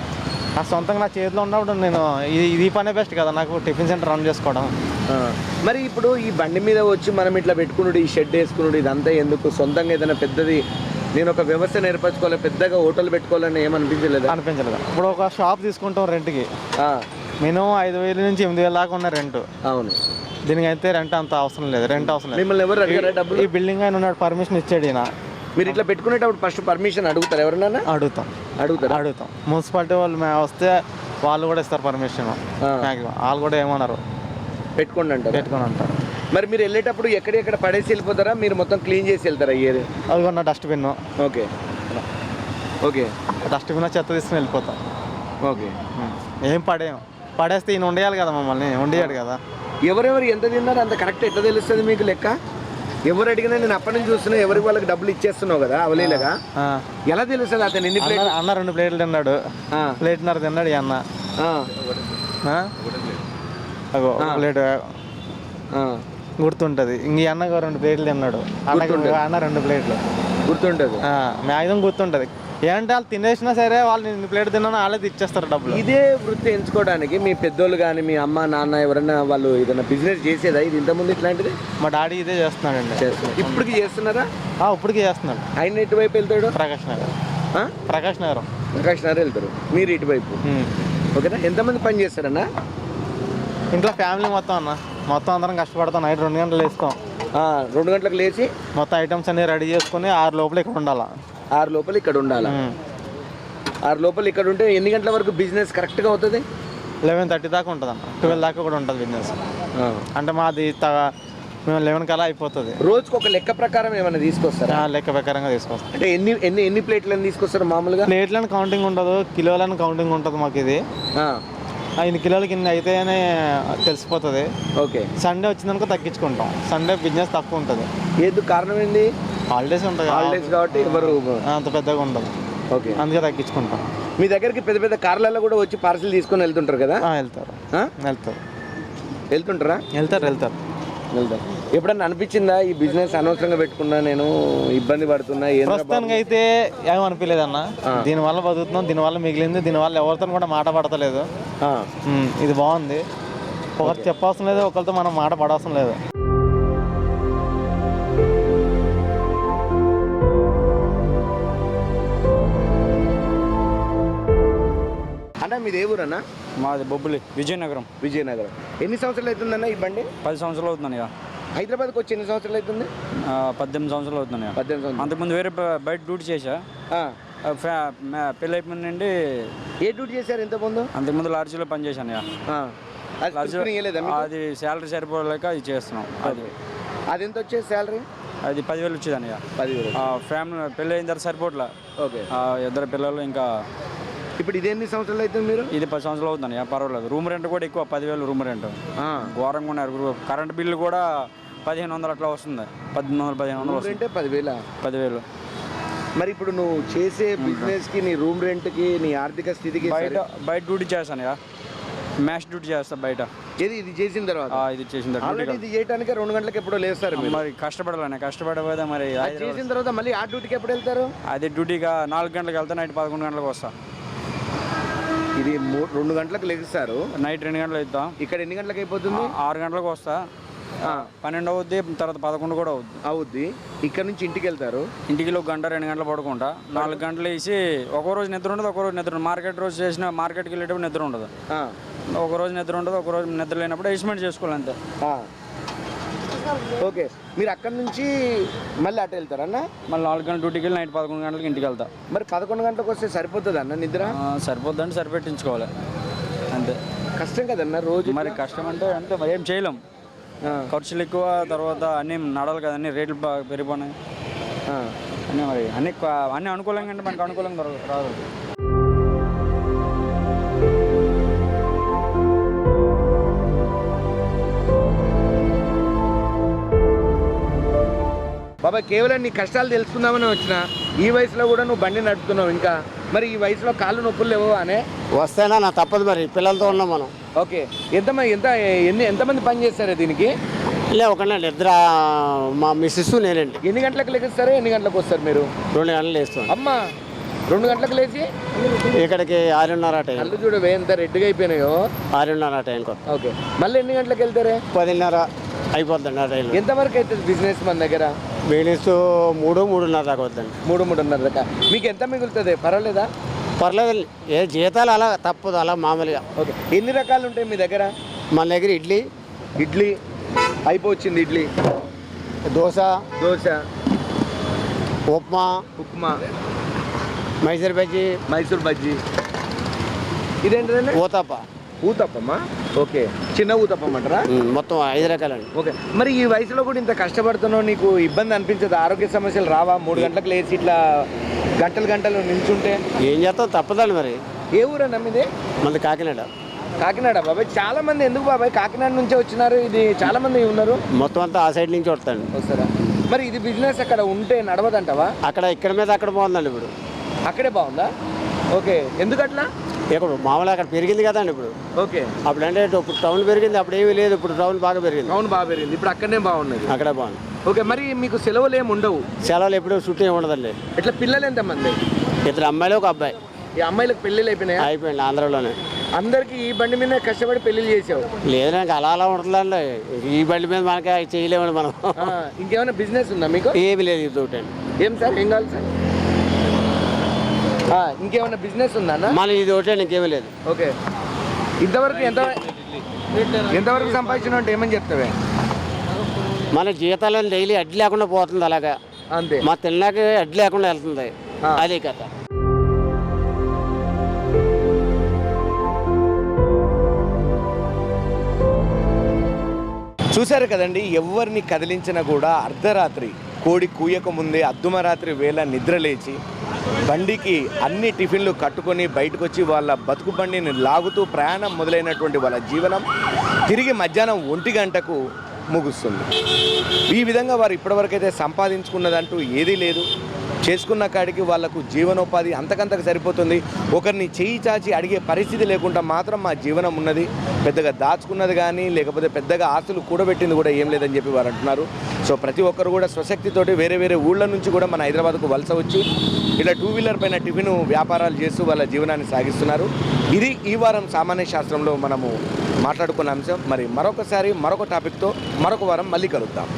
Speaker 11: నా సొంతంగా నా చేతిలో ఉన్నప్పుడు నేను ఇది ఇది పనే బెస్ట్ కదా. నాకు టిఫిన్ సెంటర్ రన్ చేసుకోవడం.
Speaker 1: మరి ఇప్పుడు ఈ బండి మీద వచ్చి మనం ఇట్లా పెట్టుకున్నాడు ఈ షెడ్ వేసుకున్నాడు ఇదంతా ఎందుకు? సొంతంగా ఏదైనా పెద్దది నేను ఒక వ్యవస్థ నేర్పరచుకోవాలి పెద్దగా హోటల్ పెట్టుకోవాలని ఏమనిపించలేదా?
Speaker 11: అనిపించలేదు? ఇప్పుడు ఒక షాప్ తీసుకుంటాం రెంట్కి. మినిమం ఐదు వేల నుంచి ఎనిమిది వేల దాకా ఉన్న రెంట్.
Speaker 1: అవును.
Speaker 11: దీనికి అయితే రెంట్ అంత అవసరం లేదు రెంట్ అవసరం లేదు.
Speaker 1: మిమ్మల్ని ఎవరు అడిగారా డబ్బులు?
Speaker 11: ఈ బిల్డింగ్ ఆయన ఉన్నాడు పర్మిషన్ ఇచ్చాడు ఈయన.
Speaker 1: మీరు ఇట్లా పెట్టుకునేటప్పుడు ఫస్ట్ పర్మిషన్ అడుగుతారు ఎవరన్నా
Speaker 11: అడుగుతాం.
Speaker 1: అడుగుతారా?
Speaker 11: అడుగుతాం. మున్సిపాలిటీ వాళ్ళు మే- వస్తే వాళ్ళు కూడా ఇస్తారు పర్మిషన్ మ్యాక్సిమం వాళ్ళు కూడా ఏమన్నారు
Speaker 1: పెట్టుకోండి అంటారు?
Speaker 11: పెట్టుకొని అంటారు.
Speaker 1: మరి మీరు వెళ్ళేటప్పుడు ఎక్కడెక్కడ పడేసి వెళ్ళిపోతారా? మీరు మొత్తం క్లీన్ చేసి వెళ్తారా ఏది
Speaker 11: అది కొన్న డస్ట్బిన్
Speaker 1: ఓకే. ఓకే.
Speaker 11: డస్ట్బిన్ చెత్త తీసుకుని వెళ్ళిపోతాం.
Speaker 1: ఓకే.
Speaker 11: ఏం పడేయం. పడేస్తే ఈయన ఉండేయాలి కదా మమ్మల్ని. ఉండేయాడు కదా.
Speaker 1: ఎవరెవరు ఎంత తిన్నారో అంత కరెక్ట్ ఎట్లా తెలుస్తుంది మీకు లెక్క? ఎవరు అడిగినా నేను అప్పటి నుంచి చూస్తున్నా ఎవరికి వాళ్ళకి డబ్బులు ఇచ్చేస్తున్నావు కదా అవలీలగా. ఎలా తెలుస్తుంది అతను? ఎన్ని ప్లేట్
Speaker 11: అన్న రెండు ప్లేట్లు తిన్నాడు. ప్లేట్న్నర తిన్నాడు ఈ అన్న? అగో ప్లేట్ గుర్తుంటుంది. ఇంక ఈ అన్నకు రెండు ప్లేట్లు తిన్నాడు. అన్న రెండు ప్లేట్లు.
Speaker 1: గుర్తుంటుంది.
Speaker 11: మ్యాక్సిమం గుర్తుంటుంది. ఏంటంటే వాళ్ళు తినేసినా సరే వాళ్ళు ఇన్ని ప్లేట్ తిన్నా వాళ్ళే ఇచ్చేస్తారు డబ్బులు.
Speaker 1: ఇదే వృత్తి ఎంచుకోవడానికి మీ పెద్దోళ్ళు కానీ మీ అమ్మ నాన్న ఎవరైనా వాళ్ళు ఏదైనా బిజినెస్ చేసేదా? ఇది ఇంతకుముందు ఇట్లాంటిది?
Speaker 11: మా డాడీ ఇదే చేస్తున్నాడండి.
Speaker 1: చేస్తున్నారు ఇప్పటికి చేస్తున్నారా?
Speaker 11: ఆ, ఇప్పటికీ చేస్తున్నాడు.
Speaker 1: ఆయన ఎటువైపు వెళ్తాడు?
Speaker 11: ప్రకాష్ నగర్.
Speaker 1: ఆ?
Speaker 11: ప్రకాష్ నగరం.
Speaker 1: ప్రకాష్ నగర్ వెళ్తారు మీరు ఇటువైపు.
Speaker 11: ఉమ్.
Speaker 1: ఓకేనా? ఎంతమంది పని చేస్తారన్నా?
Speaker 11: ఇంట్లో ఫ్యామిలీ మొత్తం అన్న. మొత్తం అందరం కష్టపడతాం. నైట్ రెండు గంటలు వేస్తాం
Speaker 1: ఆ, రెండు గంటలకు లేచి?
Speaker 11: మొత్తం ఐటమ్స్ అన్ని రెడీ చేసుకుని ఆరు లోపల ఇక్కడ ఉండాలా.
Speaker 1: ఆరు లోపల ఇక్కడ ఉండాలి. ఆరు లోపల ఇక్కడ ఉంటే ఎన్ని గంటల వరకు బిజినెస్ కరెక్ట్గా అవుతుంది?
Speaker 11: లెవెన్ థర్టీ దాకా ఉంటుంది అన్న ట్వెల్వ్ దాకా కూడా ఉంటుంది బిజినెస్ అంటే మాది త మేము లెవెన్ కల్లా అయిపోతుంది.
Speaker 1: రోజుకు ఒక లెక్క ప్రకారం ఏమైనా తీసుకొస్తారా?
Speaker 11: ఆ, లెక్క ప్రకారంగా తీసుకొస్తాం.
Speaker 1: అంటే ఎన్ని ఎన్ని ఎన్ని ప్లేట్లను తీసుకొస్తారు మామూలుగా?
Speaker 11: ప్లేట్లను కౌంటింగ్ ఉండదు కిలోలను కౌంటింగ్ ఉంటుంది మాకు ఇది. ఇన్ని కిలోలకి ఇన్ని అయితేనే తెలిసిపోతుంది.
Speaker 1: ఓకే.
Speaker 11: సండే వచ్చిందనుకో తగ్గించుకుంటాం. సండే బిజినెస్ తక్కువ ఉంటుంది.
Speaker 1: ఏది కారణం ఏంది?
Speaker 11: హాలిడేస్ ఉంటాయి
Speaker 1: హాలిడేస్ కాబట్టి ఎవరు
Speaker 11: అంత పెద్దగా ఉండదు.
Speaker 1: ఓకే.
Speaker 11: అందుకే తగ్గించుకుంటాం.
Speaker 1: మీ దగ్గరికి పెద్ద పెద్ద కార్లలో కూడా వచ్చి పార్సిల్ తీసుకొని వెళ్తుంటారు కదా?
Speaker 11: వెళ్తారు? వెళ్తారు.
Speaker 1: వెళ్తుంటారా?
Speaker 11: వెళ్తారు వెళ్తారు.
Speaker 1: వెళ్తారు. ఎప్పుడన్నా అనిపించిందా ఈ బిజినెస్ అనవసరంగా పెట్టుకున్నా నేను ఇబ్బంది పడుతున్నా
Speaker 11: ప్రస్తుతానికి అయితే ఏం అనిపించలేదు అన్న దీనివల్ల బతుకుతున్నాం దీనివల్ల మిగిలింది దీనివల్ల ఎవరితో కూడా మాట పడతలేదు. ఇది బాగుంది. ఒకరు చెప్పవసరం లేదు ఒకరితో మనం మాట పడవసరం లేదు.
Speaker 1: మీది ఏ ఊరన్నా?
Speaker 12: మాది బొబ్బులి విజయనగరం.
Speaker 1: విజయనగరం. ఎన్ని సంవత్సరాలు అవుతుందన్న ఈ బండి?
Speaker 12: పది సంవత్సరాలు అవుతుంది
Speaker 1: హైదరాబాద్కి వచ్చి ఎన్ని సంవత్సరాలు అవుతుంది?
Speaker 12: పద్దెనిమిది సంవత్సరాలు అవుతుంది
Speaker 1: పద్దెనిమిది సంవత్సరాలు.
Speaker 12: అంతకుముందు వేరే బయట డ్యూటీ చేశా. పెళ్ళి అయిపోయిన నుండి
Speaker 1: ఏ డ్యూటీ చేశారు ఇంతకుముందు?
Speaker 12: అంతకుముందు లాడ్జీలో పనిచేశాను.
Speaker 1: అది
Speaker 12: శాలరీ సరిపోలేక ఇది చేస్తున్నాం. అది.
Speaker 1: అది ఎంత వచ్చేది శాలరీ?
Speaker 12: అది పదివేలు వచ్చేదాన్ని
Speaker 1: పదివేలు.
Speaker 12: ఫ్యామిలీ పెళ్ళి అయిన తర్వాత సరిపోట్లా.
Speaker 1: ఓకే.
Speaker 12: ఇద్దరు పిల్లలు ఇంకా
Speaker 1: ఇప్పుడు ఇది ఎన్ని సంవత్సరాలు అవుతుంది మీరు?
Speaker 12: ఇది పది సంవత్సరాలు అవుతుంది పర్వాలేదు. రూమ్ రెంట్ కూడా ఎక్కువ పదివేలు రూమ్ రెంట్. ఘోరంగా ఉన్నారు కరెంట్ బిల్లు కూడా పదిహేను వందలు అట్లా వస్తుంది. పద్దెనిమిది వందలు పదిహేను వందలు
Speaker 1: రెంటే పదివేల?
Speaker 12: పదివేలు.
Speaker 1: మరి ఇప్పుడు నువ్వు చేసే బిజినెస్కి నీ రూమ్ రెంట్కి నీ ఆర్థిక స్థితికి
Speaker 12: బయట బయట డ్యూటీ చేస్తాను ఇక. మ్యాచ్ డ్యూటీ చేస్తా బయట.
Speaker 1: ఏది? ఇది చేసిన తర్వాత?
Speaker 12: ఇది చేసిన తర్వాత.
Speaker 1: ఇది చేయడానికి రెండు గంటలకు ఎప్పుడో లేస్తారు మీరు.
Speaker 12: కష్టపడాలనే. కష్టపడకపోతే మరి
Speaker 1: చేసిన తర్వాత మళ్ళీ ఆ డ్యూటీకి ఎప్పుడు వెళ్తారు?
Speaker 12: అది డ్యూటీగా నాలుగు గంటలకు వెళ్తే నైట్ పదకొండు గంటలకు వస్తా.
Speaker 1: ఇది మూ- రెండు గంటలకు లెగిస్తారు.
Speaker 12: నైట్ రెండు గంటలు అవుతాం
Speaker 1: ఇక్కడ ఎన్ని గంటలకు అయిపోతుంది?
Speaker 12: ఆరు గంటలకు వస్తా. పన్నెండు అవుద్ది తర్వాత పదకొండు కూడా అవుద్ది.
Speaker 1: అవుద్ది. ఇక్కడ నుంచి ఇంటికి వెళ్తారు?
Speaker 12: ఇంటికి ఒక గంట రెండు గంటలు పడుకుంటా. నాలుగు గంటలు వేసి ఒక రోజు నిద్ర ఉండదు ఒక రోజు నిద్ర ఉండదు. మార్కెట్ రోజు చేసిన మార్కెట్కి వెళ్ళేటప్పుడు నిద్ర ఉండదు. ఒక రోజు నిద్ర ఉండదు ఒక రోజు నిద్ర లేనప్పుడు ఎస్టిమేట్ చేసుకోవాలి అంతే.
Speaker 1: ఓకే. మీరు అక్కడ నుంచి మళ్ళీ అటు వెళ్తారన్నా
Speaker 12: మళ్ళీ నాలుగు గంటల డ్యూటీకి వెళ్ళి నైట్ పదకొండు గంటలకు ఇంటికి వెళ్తా.
Speaker 1: మరి పదకొండు గంటలకు వస్తే సరిపోతుంది అన్న నిద్ర?
Speaker 12: ఆ, సరిపోద్దంటే సరిపెట్టించుకోవాలి. అంతే.
Speaker 1: కష్టం కదన్న రోజు?
Speaker 12: మరి కష్టం అంటే అంతే. మరి ఏం చేయలేం. ఖర్చులు ఎక్కువ తర్వాత అన్నీ నడాలి కదా అన్ని రేట్లు బాగా పెరిగిపోయినాయి. అన్నీ మరి అన్ని అన్నీ అనుకూలంగా అంటే మనకు అనుకూలంగా రాదు.
Speaker 1: బాబాయ్ కేవలం నీ కష్టాలు తెలుసుకుందామని వచ్చిన ఈ వయసులో కూడా నువ్వు బండి నడుపుతున్నావు ఇంకా. మరి ఈ వయసులో కాళ్ళు నొప్పులు లేవు అనే?
Speaker 13: వస్తేనా నా తప్పదు మరి. పిల్లలతో ఉన్నాం మనం.
Speaker 1: ఓకే. ఎంతమంది ఎంత ఎన్ని ఎంతమంది పని చేస్తారా దీనికి?
Speaker 13: లే ఒకనండి ఇద్దరు మా మిస్సెస్ నేనండి
Speaker 1: ఎన్ని గంటలకు లెగిస్తారా ఎన్ని గంటలకు వస్తారు మీరు?
Speaker 13: రెండు గంటలు వేస్తాం
Speaker 1: అమ్మా రెండు గంటలకు లేచి?
Speaker 13: ఇక్కడికి ఆరున్నర టైం.
Speaker 1: కళ్ళు చూడవే ఎంత రెడ్డిగా అయిపోయినాయో.
Speaker 13: ఆరున్నర వస్తాం
Speaker 1: ఓకే. మళ్ళీ ఎన్ని గంటలకు వెళ్తారే?
Speaker 13: పదిన్నర అయిపోద్దండి ఆ టైంలో.
Speaker 1: ఎంతవరకు అవుతుంది బిజినెస్ మన దగ్గర?
Speaker 13: బిజినెస్ మూడు మూడున్నర దాకా వద్దండి
Speaker 1: మూడు మూడున్నర దాకా. మీకు ఎంత మిగులుతుంది? పర్వాలేదా?
Speaker 13: పర్లేదండి. ఏ జీతాలు అలా తప్పదు అలా మామూలుగా.
Speaker 1: ఓకే. ఎన్ని రకాలు ఉంటాయి మీ దగ్గర?
Speaker 13: మన దగ్గర ఇడ్లీ.
Speaker 1: ఇడ్లీ. అయిపోవచ్చింది ఇడ్లీ.
Speaker 13: దోశ.
Speaker 1: దోశ.
Speaker 13: ఉప్మా.
Speaker 1: ఉప్మా.
Speaker 13: మైసూర్ బజ్జీ.
Speaker 1: మైసూర్ బజ్జీ. ఇదేంటిదండి?
Speaker 13: ఊతప్ప.
Speaker 1: ఊతప్పమ్మా ఓకే. చిన్న ఊతప్పం అంటారా?
Speaker 13: ఉమ్, మొత్తం ఐదు రకాలండి.
Speaker 1: ఓకే. మరి ఈ వయసులో కూడా ఇంత కష్టపడుతున్నావు నీకు ఇబ్బంది అనిపించదు? ఆరోగ్య సమస్యలు రావా? మూడు గంటలకు లేచి ఇట్లా గంటలు గంటలు నిల్చుంటే?
Speaker 13: ఏం చేస్తాం? తప్పదండి మరి.
Speaker 1: ఏ ఊరన్నా మీది?
Speaker 13: మన కాకినాడ.
Speaker 1: కాకినాడ బాబాయ్ చాలా మంది ఎందుకు బాబాయ్? కాకినాడ నుంచే వచ్చినారు ఇది చాలా మంది ఉన్నారు.
Speaker 13: మొత్తం అంతా ఆ సైడ్ నుంచి వస్తాండి.
Speaker 1: వస్తారా? మరి ఇది బిజినెస్ అక్కడ ఉంటే నడవదంటావా?
Speaker 13: అక్కడ ఇక్కడ మీద అక్కడ బాగుందండి ఇప్పుడు.
Speaker 1: అక్కడే బాగుందా? ఓకే. ఎందుకట్లా?
Speaker 13: ఇక్కడ మామూలుగా అక్కడ పెరిగింది కదండి ఇప్పుడు.
Speaker 1: ఓకే.
Speaker 13: అప్పుడు అంటే ఇప్పుడు టౌన్ పెరిగింది అప్పుడు ఏమీ లేదు ఇప్పుడు టౌన్ బాగా పెరిగింది.
Speaker 1: అవును బాగా పెరిగింది ఇప్పుడు అక్కడనే బాగున్నది.
Speaker 13: అక్కడే బాగుంది.
Speaker 1: ఓకే మరి మీకు సెలవులు ఏమి ఉండవు?
Speaker 13: సెలవులు ఎప్పుడు చుట్టూ ఏమి ఉండదండి.
Speaker 1: ఇట్లా పిల్లలు ఎంతమంది?
Speaker 13: ఇద్దరు అమ్మాయిలు ఒక అబ్బాయి.
Speaker 1: ఈ అమ్మాయిలకు పెళ్ళిళ్ళు అయిపోయినాయా?
Speaker 13: అయిపోయింది ఆంధ్రాలోనే.
Speaker 1: అందరికి ఈ బండి మీద కష్టపడి పెళ్ళిళ్ళు చేసావు.
Speaker 13: లేదు నాకు అలా అలా ఉంటుందండి. ఈ బండి మీద మనకి అవి చేయలేమండి మనం.
Speaker 1: ఇంకేమైనా బిజినెస్ ఉందా మీకు?
Speaker 13: ఏమి లేదు ఇది ఒకటండి.
Speaker 1: ఏం సార్ ఏం కావాలి సార్? ఇంకేమైనా బిజినెస్ ఉందా
Speaker 13: మన ఇది ఒకటండి ఇంకేమీ లేదు.
Speaker 1: ఓకే. ఇంతవరకు ఎంత ఎంతవరకు సంపాదించిన అంటే ఏమని చెప్తావే?
Speaker 13: మన జీతాలు డైలీ అడ్డు లేకుండా పోతుంది అలాగా.
Speaker 1: అంతే.
Speaker 13: మా తిన్నాక అడ్డు లేకుండా వెళ్తుంది. అదే కథ.
Speaker 1: చూశారు కదండి ఎవరిని కదిలించినా కూడా అర్ధరాత్రి. కోడి కూయక ముందే అర్ధమరాత్రి వేళ నిద్రలేచి బండికి అన్ని టిఫిన్లు కట్టుకొని బయటకు వచ్చి వాళ్ళ బతుకు బండిని లాగుతూ ప్రయాణం మొదలైనటువంటి వాళ్ళ జీవనం తిరిగి మధ్యాహ్నం ఒంటి గంటకు ముగుస్తుంది. ఈ విధంగా వారు ఇప్పటివరకైతే సంపాదించుకున్నదంటూ ఏదీ లేదు. చేసుకున్న కాడికి వాళ్ళకు జీవనోపాధి అంతకంతకు సరిపోతుంది. ఒకరిని చేయి చాచి అడిగే పరిస్థితి లేకుండా మాత్రం మా జీవనం ఉన్నది. పెద్దగా దాచుకున్నది కానీ లేకపోతే పెద్దగా ఆస్తులు కూడబెట్టింది కూడా ఏం లేదని చెప్పి వారు అంటున్నారు. సో ప్రతి ఒక్కరు కూడా స్వశక్తితోటి వేరే వేరే ఊళ్ళ నుంచి కూడా మన హైదరాబాద్కు వలస వచ్చి ఇలా టూ వీలర్ పైన టిఫిన్ వ్యాపారాలు చేస్తూ వాళ్ళ జీవనాన్ని సాగిస్తున్నారు. ఇది ఈ వారం సామాన్య శాస్త్రంలో మనము మాట్లాడుకున్న అంశం. మరి మరొకసారి మరొక టాపిక్తో మరొక వారం మళ్ళీ కలుద్దాం.